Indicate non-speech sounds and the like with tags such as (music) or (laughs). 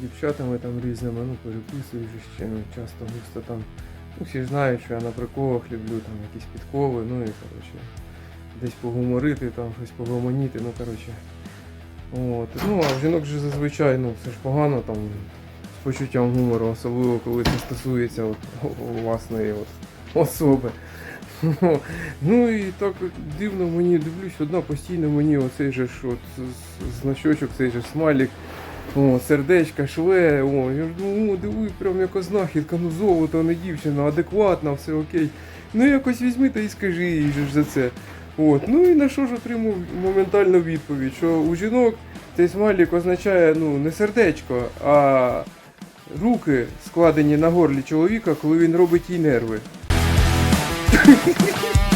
дівчатами там різними, ну переписую вже ще часто густо там. Ну, всі знають, що я на приколах люблю там якісь підкови, ну і коротше, десь погуморити, там щось погомоніти, ну коротше. От. Ну, а в жінок же зазвичай ну, все ж погано там з почуттям гумору, особливо коли це стосується от, власної от, особи. (laughs) Ну і так дивно мені дивлюсь, одна постійно мені оцей же ж от значочок, цей же смайлик, о, сердечка, шле, о, я ж думаю, о, диви, прям яка знахідка, ну золото, не дівчина, адекватна, все окей. Ну якось візьми та і скажи їй же ж за це. От, ну і на що ж отримав моментальну відповідь, що у жінок цей смайлик означає ну, не сердечко, а руки складені на горлі чоловіка, коли він робить їй нерви. (laughs)